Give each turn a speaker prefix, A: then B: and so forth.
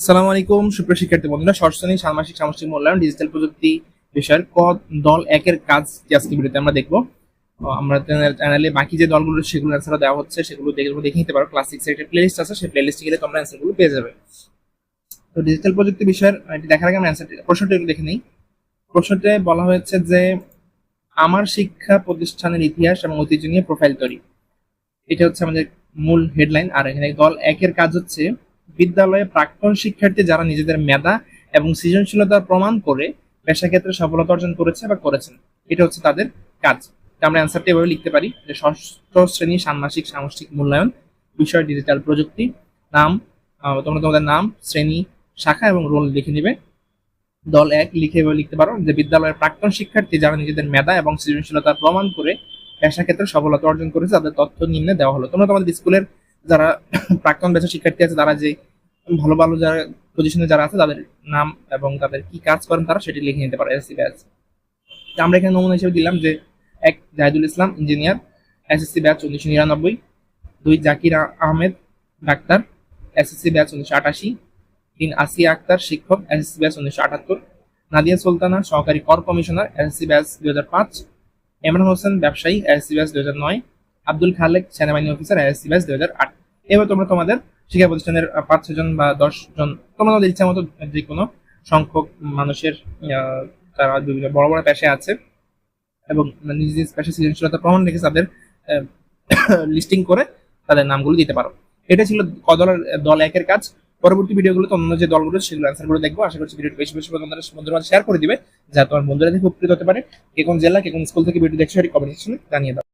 A: আসসালামু আলাইকুম, সুপ্রিয় শিক্ষার্থী বন্ধুরা শ্রেণি ষান্মাসিক সামষ্টিক মূল্যায়ন ডিজিটাল প্রযুক্তি বিষয়ের ক দল একের কাজ আজকে ভিডিওতে আমরা দেখব। আমরা চ্যানেলে বাকি যে দলগুলো সেগুলো অ্যান্সার দেওয়া হচ্ছে, সেগুলো দেখে দেখে নিতে পারো। ক্লাস সিক্স এর একটা প্লেলিস্ট আছে, সেই প্লেলিস্টে গেলে তোমরা অ্যান্সারগুলো পেয়ে যাবে। তো ডিজিটাল প্রযুক্তি বিষয়ের এটি দেখার আগে আমরা অ্যান্সারটি প্রশ্নটি একটু দেখে নিই। প্রশ্নতে বলা হয়েছে যে, আমার শিক্ষা প্রতিষ্ঠানের ইতিহাস এবং ঐতিহ্য নিয়ে প্রোফাইল তৈরি। এটা হচ্ছে আমাদের মূল হেডলাইন আর এখানে দল একের কাজ হচ্ছে বিদ্যালয়ে প্রাক্তন শিক্ষার্থী যারা নিজেদের মেধা এবং সৃজনশীলতার প্রমাণ করে পেশাক্ষেত্রে সফলতা অর্জন করেছে বা করেছেন, এটা হচ্ছে তাদের কাজ। আমরা অ্যান্সারটি এভাবে লিখতে পারি যে ষষ্ঠ শ্রেণি ষান্মাসিক সামষ্টিক মূল্যায়ন, বিষয় ডিজিটাল প্রযুক্তি, নাম তোমরা তোমাদের নাম, শ্রেণি, শাখা এবং রোল লিখে নিবে। দল এক লিখে এভাবে লিখতে পারো যে বিদ্যালয়ের প্রাক্তন শিক্ষার্থী যারা নিজেদের মেধা এবং সৃজনশীলতার প্রমাণ করে পেশা ক্ষেত্রে সফলতা অর্জন করেছে, তাদের তথ্য নিম্নে দেওয়া হলো। তোমরা তোমাদের স্কুলের যারা প্রাক্তন ব্যাচের শিক্ষার্থী আছে, তারা যে ভালো ভালো যারা পজিশনে যারা আছে, তাদের নাম এবং তাদের কি কাজ করেন তারা সেটি লিখে নিতে পারে এসএসসি ব্যাচ। তো আমরা এখানে নমুনা হিসেবে দিলাম যে এক, Zahidul Islam, engineer, SSC batch উনিশশো নিরানব্বই, দুই, জাকির আহমেদ, ডাক্তার, এসএসসি ব্যাচ উনিশশো আটাশি, তিন, আসিয়া আক্তার, শিক্ষক, এসএসসি ব্যাচ উনিশশো আটাত্তর, নাদিয়া সুলতানা, সহকারী কর কমিশনার, এসএসসি ব্যাচ দুই হাজার পাঁচ, এমরান হোসেন, ব্যবসায়ী, এসএসসি ব্যাচ দুই হাজার নয়, আব্দুল খালেক, সেনাবাহিনী অফিসার, এসএসসি ব্যাচ দুই হাজার আট। এবার তোমরা তোমাদের শিক্ষা প্রতিষ্ঠানের পাঁচ ছজন বা দশ জন তোমরা তোমাদের ইচ্ছা মতো যে কোনো সংখ্যক মানুষের তারা বিভিন্ন বড় বড় পেশায় আছে এবং নিজ নিজ পেশা সৃজনশীলতা প্রমাণ রেখে তাদের লিস্টিং করে তাদের নামগুলো দিতে পারো। এটা ছিল ক দলের দল একের কাজ। পরবর্তী ভিডিওগুলোতে অন্য যে দলগুলো সেগুলো অ্যান্সারগুলো দেখব। আশা করছি ভিডিওটি বেশি বেশি বন্ধুদের মাঝে শেয়ার করে দিবে। যা তোমার বন্ধুরা থেকে উপকৃত হতে পারে। কে কোন জেলা, কে কোন স্কুল থেকে ভিডিও দেখছ, সেটি কমেন্ট সেকশনে জানিয়ে দাও।